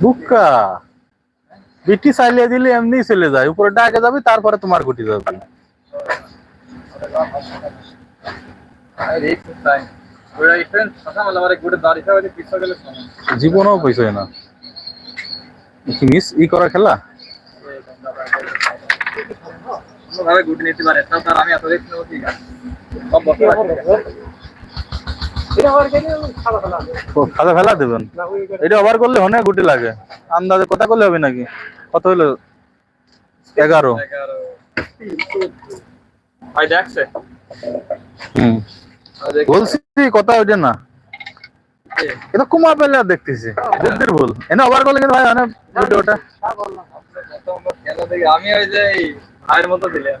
বুক্কা বিটি চাইলে দিলে এমনি চলে যায়। উপরে আগে যাবে, তারপরে তোমার গুটি যাবে জীবনও পয়সা না। মিস ই করা খেলা? গুটি নিতে পারে। তার আমি এত দেখতে খাতা ফেলা দেবেন। এটা ওভার করলে হনে গুটি লাগে। আন্দাজে কথা করলে হবে নাকি? কত হলো এগারো। বলছি কথা ওইটা না। এটা পেলে আর দেখতেছি। বুদ্ধির ভুল। এনে ওভার করলে কিন্তু ভাই অনেক গুটি ওটা আমি ওই যে ভাইয়ের মতো দিলাম।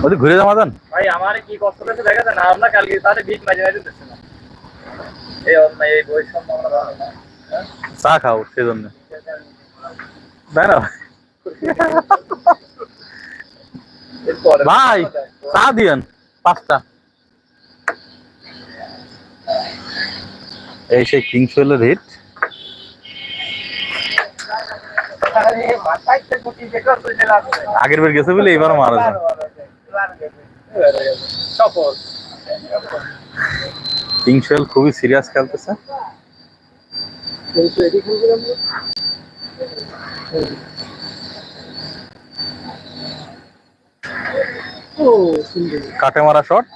ওদি ঘুরে যামাদান ভাই আমার কি কষ্ট হয়েছে দেখেছেন আপনার কালকে তাহলে বিট মাঝে মাঝে দিচ্ছে না এই অন্যায় এই বৈষম্য আমরা না হ্যাঁ? চা খাও সেই জন্য তাই না ভাই? ভাই চা দিয়েন পাঁচটা এই সেই কিংসওয়েলের হিট আগের বার গেছে বলে এবার মারা যায়। কিংসওয়েল খুবই সিরিয়াস খেলতেছে। কাটে মারা শট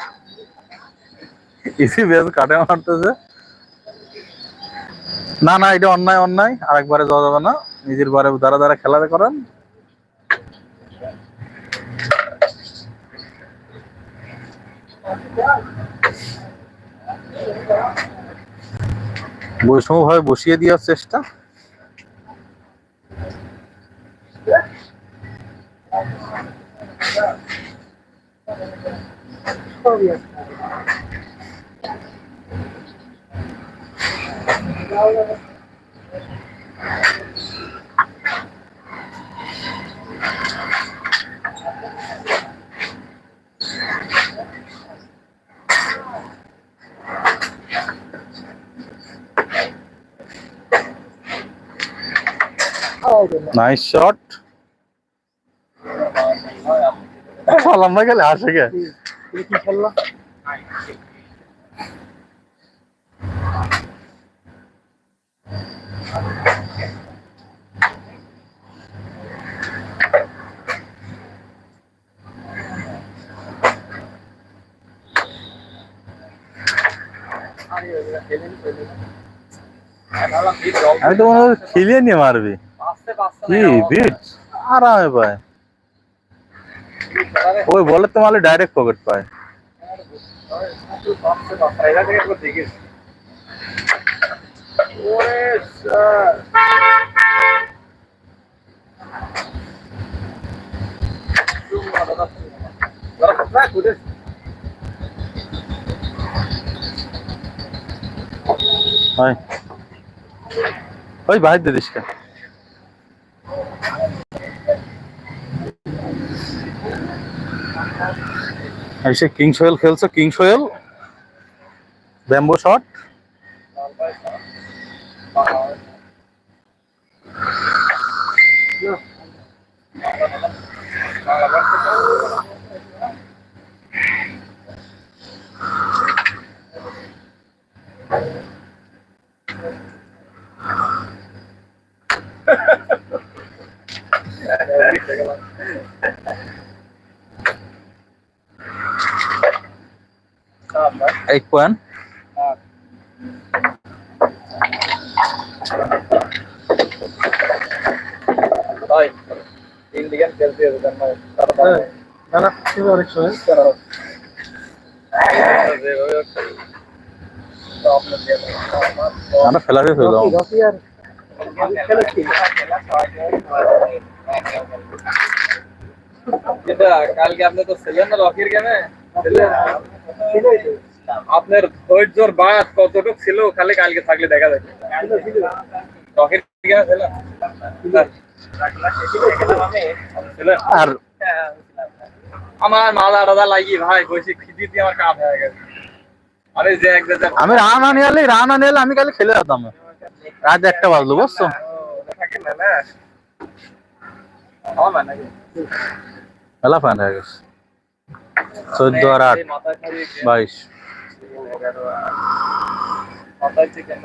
ইসি বেস কাটে মারতেছে। না না, এটা অন্যায় অন্যায়। আরেকবারে যাওয়া যাবে না। নিজের বারে দ্বারা দ্বারা খেলা করেন। বৈষম্য ভাবে বসিয়ে দেওয়ার চেষ্টা। নাইস শট সালাম ভাই গেলে আসে গে কি আমি তো মনে হয় খেলিয়ে নিয়ে মারবি। কি বিট আরামে পায়। ওই বলে তো মারলে ডাইরেক্ট পকেট পায়। হয়। ওই বাইর দিস কে এসে কিং সোয়েল খেলছে কিং সোয়েল ব্যাম্বো শট। एक पण না না অনেক সময়। আমরা ফেলাতে ফেললাম কালকে আপনি তো ছিলেন না রকির গেমে আপনার ধৈর্যর বাদ কতটুক ছিল খালি কালকে থাকলে দেখা যাবে। রকির গেমে ছিলেন ছিলেন আর আমার মালা টাদা লাগি ভাই বসে খিদি দিয়ে আমার কাম হয়ে গেছে। আরে যে এক আমি রান আনি রান আমি কালি খেলে যেতাম। রাত একটা বাজলো বুঝছ? থাকে না না আমার মানে নাকি মেলা ফাইন হয়ে গেছে। চোদ্দ আর আট মাথায় খালি বাইশ। মাথায় চিকেন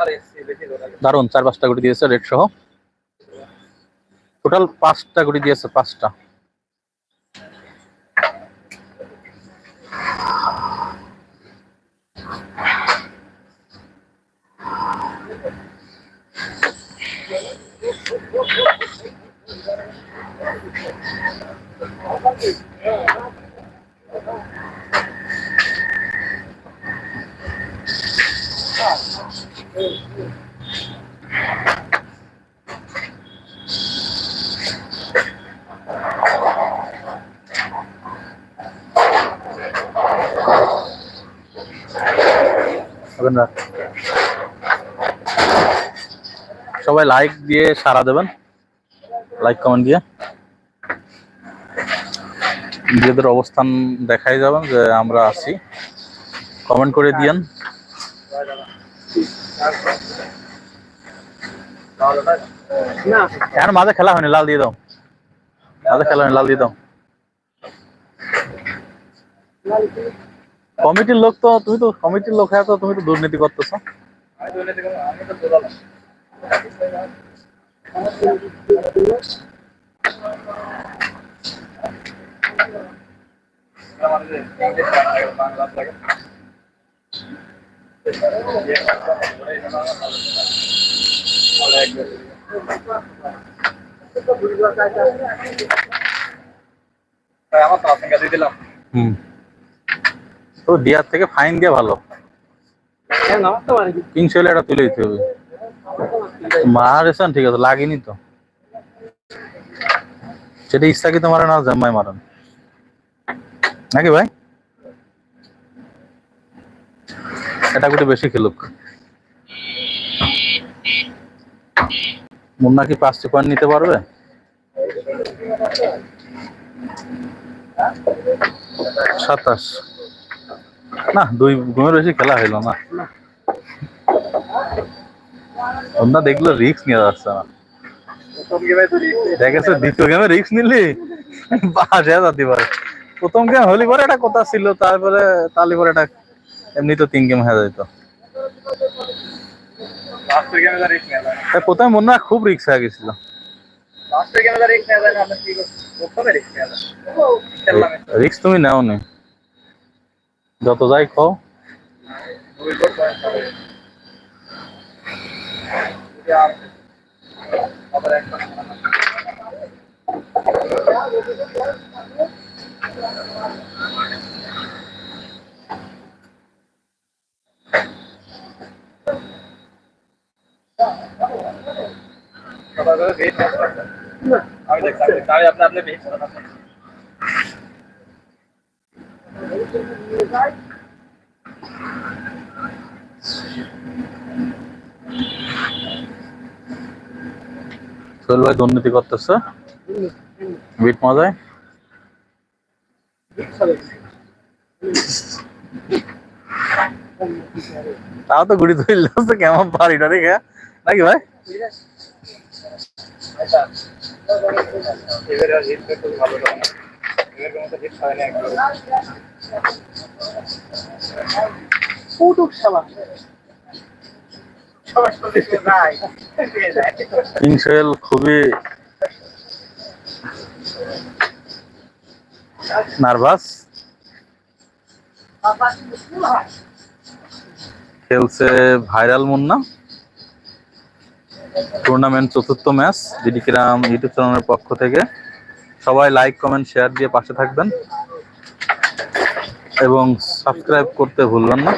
আরে দারুণ চার পাঁচটা গুটি দিয়েছে রেড সহ। টোটাল পাঁচটা গুটি দিয়েছে পাঁচটা। হবেন না। সবাই লাইক দিয়ে সারা দেবেন। লাইক কমেন্ট দিয়ে। নিজেদের অবস্থান দেখাই যাবেন যে আমরা আছি। কমেন্ট করে দিয়েন। এখন মাঝে খেলা হয়নি, লাল দিয়ে দাও। মাঝে খেলা হয়নি, লাল দিয়ে দাও। কমিটির লোক তো, তুমি তো কমিটির লোক হ্যাঁ তো তুমি তো দুর্নীতি করতেছো। আমার তো আপনাকে দিয়ে দিলাম হুম তো ডিয়ার থেকে ফাইন দিয়ে ভালো। হ্যাঁ না তো মানে কি কিংস হলে এটা তুলে দিতে হবে। মারেছেন ঠিক আছে, লাগেনি তো। সেটা ইচ্ছাকৃত মারে না জাম্মাই মারেন নাকি ভাই? এটা গুটি বেশি খেলুক। মুন্না কি পাঁচটি পয়েন্ট নিতে পারবে? সাতাশ। না, দুই গুণের বেশি খেলা হইল না। মুন্না দেখল রিস্ক নিয়ে যাচ্ছে না। রিক্স দেখেছে দ্বিতীয় গেমে নিলি? বাস যেতে পারে প্রথম গেম হলি পরে একটা কথা ছিল তারপরে তালি পরে এটা এমনি তো তিন গেম হয়ে যেত তো রিক্স প্রথমে মনে হয় খুব হয়ে গেছিল। রিক্স রিক্স তুমি নাও নি যত যাই খাও। দুই গোল পয়েন্ট হবে। যদি আর- আবার একটা সবার করে বেশ ম্যাচ করছে। আমি দেখছি আমি দেখছি। আমি আপনি আপনি বেশ করেন। সোহেল ভাই, দুর্নীতি করতেছে। বিট মজায়? তাও তো গুড়ি দিচ্ছে কেমন পারিটা রেখে নাকি ভাই? না। ফুটুক শালা। সোহেল খুবই নার্ভাস। খেলছে ভাইরাল মুন্না। টুর্নামেন্ট চতুর্থ ম্যাচ ডিডি কিরাম ইউটিউব চ্যানেলের পক্ষ থেকে। সবাই লাইক, কমেন্ট, শেয়ার দিয়ে পাশে থাকবেন। এবং সাবস্ক্রাইব করতে ভুলবেন না।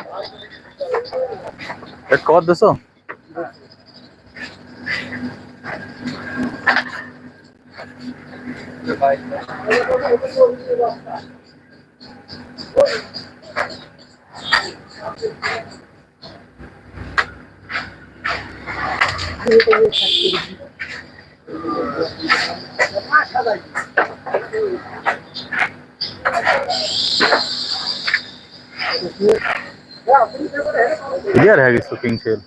কর দেছো? ভাই ক্লিয়ার হয়ে গেছে কিং সেল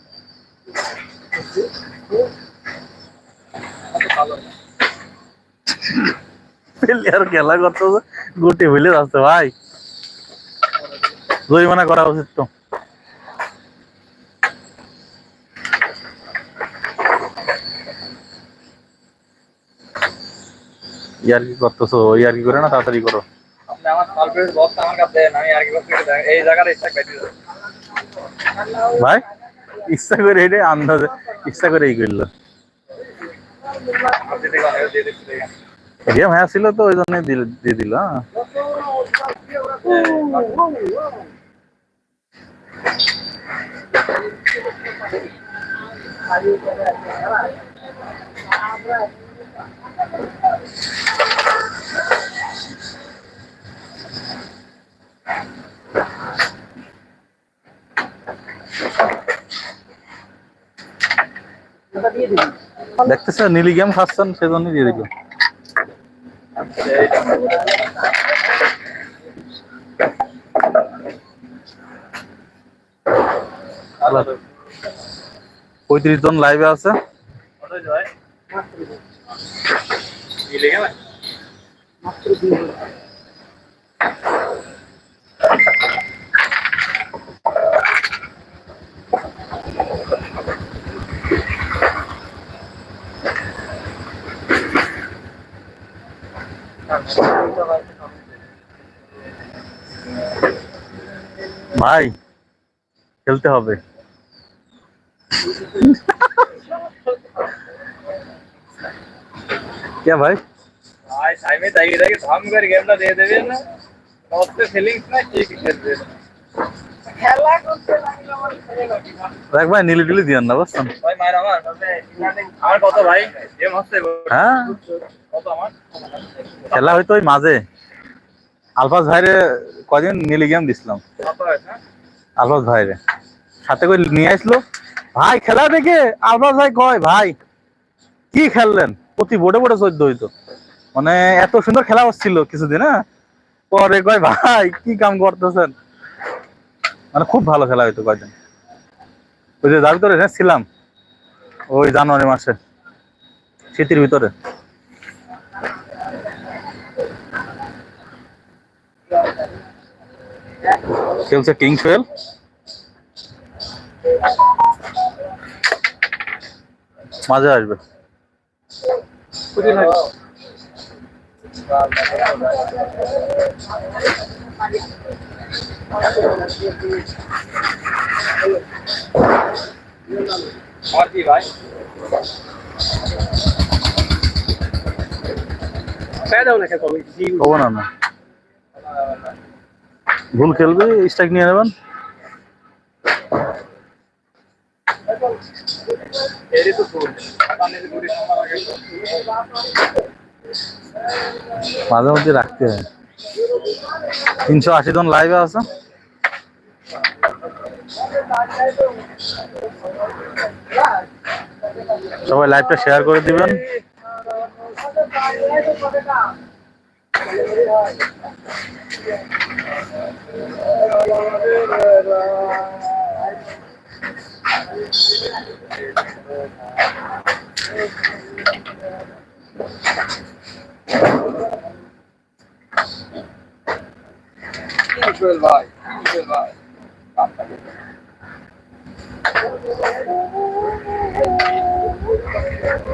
প্লেয়ার খেলা করতেছে গুটি ভুলে যাচ্ছে ভাই। জরিমানা করা উচিত তো। ইয়ার কি করতেছো? ইয়ার কি করে না তাড়াতাড়ি করো? করতে ভাই ইচ্ছা করে এটা আন্দাজে ইচ্ছা করে এই করল গেম হ্যাঁ ছিল তো, ওই জন্যই দিয়ে দিল হ্যাঁ। দেখতেছে নীলি গেম খাচ্ছেন, সেজন্যই দিয়ে দিল। পঁয়ত্রিশ জন লাইভে আছে। কত ভাই খেলতে হবে। করে গেমটা দিয়ে দেবেন না। কত ফিলিংস না ঠিক খেলবে? খেলা করতে লাগলে আমার খেলে ভাই নীলি দিয়েন না বুঝছেন? ভাই মায়ের আমার। আমার কত ভাই? গেম হচ্ছে হ্যাঁ? খেলা হয়তো ওই মাঝে। আলফাজ ভাইরে কদিন নীলি গেম দিছিলাম আলফাজ ভাইরে। সাথে করে নিয়ে আসলো। ভাই খেলা দেখে আলফাজ ভাই কয় ভাই কি খেললেন? প্রতি বোর্ডে বোর্ডে চোদ্দ হইতো। মানে এত সুন্দর খেলা হচ্ছিল কিছুদিন হ্যাঁ? পরে কয় ভাই কি কাম করতেছেন? মানে খুব ভালো খেলা হইতো কয়দিন। ওই যে যার ভিতরে হ্যাঁ ছিলাম। ওই জানুয়ারি মাসে। শীতের ভিতরে। খেলছে কিংস ওয়েল মাঝে আসবে আমার কি ভাই Pera una que comí. হব না না ভুল খেলবে স্ট্রাইক নিয়ে নেবেন। মাঝে মধ্যে রাখতে হয়। তিনশো আশি জন লাইভে আছে। সবাই লাইভটা শেয়ার করে দিবেন। ভাই আমার কত লাগে দেখেন তো?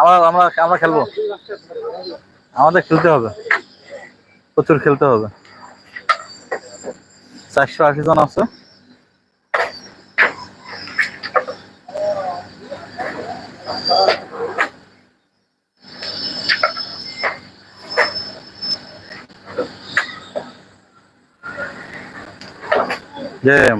আমরা আমরা আমরা খেলব। আমাদের খেলতে হবে। প্রচুর খেলতে হবে। চারশো আশি জন আছে। গেম